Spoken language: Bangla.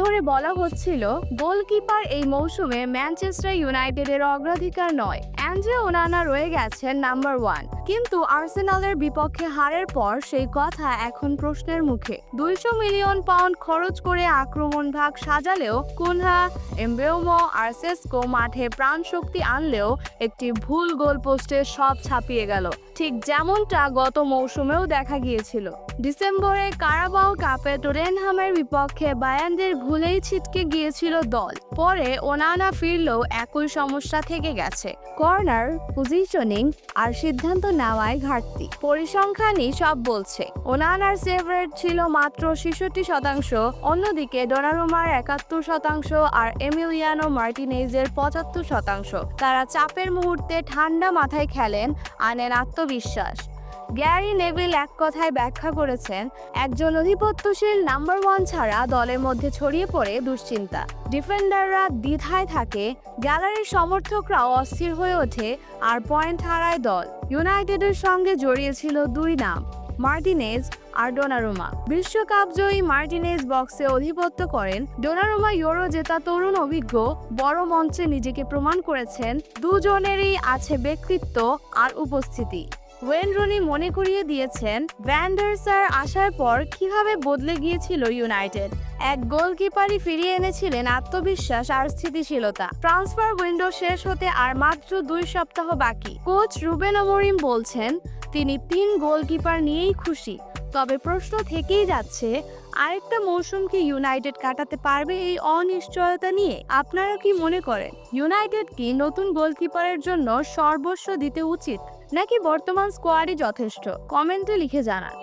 ধরে বলা হচ্ছিল, গোলকিপার এই মৌসুমে ম্যানচেস্টার ইউনাইটেডের অগ্রাধিকার নয়। অ্যান্ড্রে ওনানা রয়ে গেছেন নাম্বার ওয়ান। কিন্তু আর্সেনালের বিপক্ষে হারের পর সেই কথা এখন প্রশ্নের মুখে। দুইশো মিলিয়ন পাউন্ড খরচ করে আক্রমণ ভাগ সাজালেও কুনহা এমবেউমো আর সেস্কো মাঠে প্রাণ শক্তি আনলেও একটি ভুল গোল পোস্টে সব ছাপিয়ে গেল। ঠিক যেমনটা গত মৌসুমেও দেখা গিয়েছিল। ডিসেম্বরে কারাবাও কাপে টোরেনহামের বিপক্ষে বায়ানদের ভুলেই ছিটকে গিয়েছিল দল। পরে ওনানা ফিরলেও একই সমস্যা থেকে গেছে। কর্নার, পজিশনিং আর সিদ্ধান্ত নেওয়ায় ঘাটতি। পরিসংখ্যানই সব বলছে। ওনানার সেভ রেট ছিল মাত্র ছেষট্টি শতাংশ, অন্যদিকে ডোনারুমার একাত্তর শতাংশ আর এমিলিয়ানো মার্টিনেজের পঁচাত্তর শতাংশ। তারা চাপের মুহূর্তে ঠান্ডা মাথায় খেলেন, আনেন আত্মবিশ্বাস। গ্যারি নেভিল এক কথায় ব্যাখ্যা করেছেন, একজন অধিপত্যশীল নাম্বার ওয়ান ছাড়া দলের মধ্যে ছড়িয়ে পড়ে দুশ্চিন্তা। ডিফেন্ডাররা দ্বিধায় থাকে, গ্যালারির সমর্থকরাও অস্থির হয়ে ওঠে আর পয়েন্ট হারায় দল। ইউনাইটেডের সঙ্গে জড়িয়েছিল দুই নাম, মার্টিনেজ আর ডোনারুমা। বিশ্বকাপ জয়ী মার্টিনেজ বক্সে অধিপত্য করেন, ডোনারুমা ইউরো জেতা তরুণ অভিজ্ঞ, বড় মঞ্চে নিজেকে প্রমাণ করেছেন, দুজনেরই আছে ব্যক্তিত্ব আর উপস্থিতি। ওয়েন রুনি মনে করিয়ে দিয়েছেন ভ্যান্ডারসার আসার পর কীভাবে বদলে গিয়েছিল ইউনাইটেড? এক গোলকিপারই ফিরিয়ে এনেছিলেন আত্মবিশ্বাস আর স্থিতিশীলতা। ট্রান্সফার উইন্ডো শেষ হতে আর মাত্র দুই সপ্তাহ বাকি। কোচ রুবেন অমরিম বলছেন, তিনি তিন গোলকিপার নিয়েই খুশি। তবে প্রশ্ন থেকেই যাচ্ছে, আরেকটা মৌসুম কি ইউনাইটেড কাটাতে পারবে এই অনিশ্চয়তা নিয়ে? আপনারা কি মনে করেন? ইউনাইটেড কি নতুন গোলকিপারের জন্য সর্বস্ব দিতে উচিত? নাকি বর্তমান স্কোয়াডই যথেষ্ট? কমেন্টে লিখে জানান।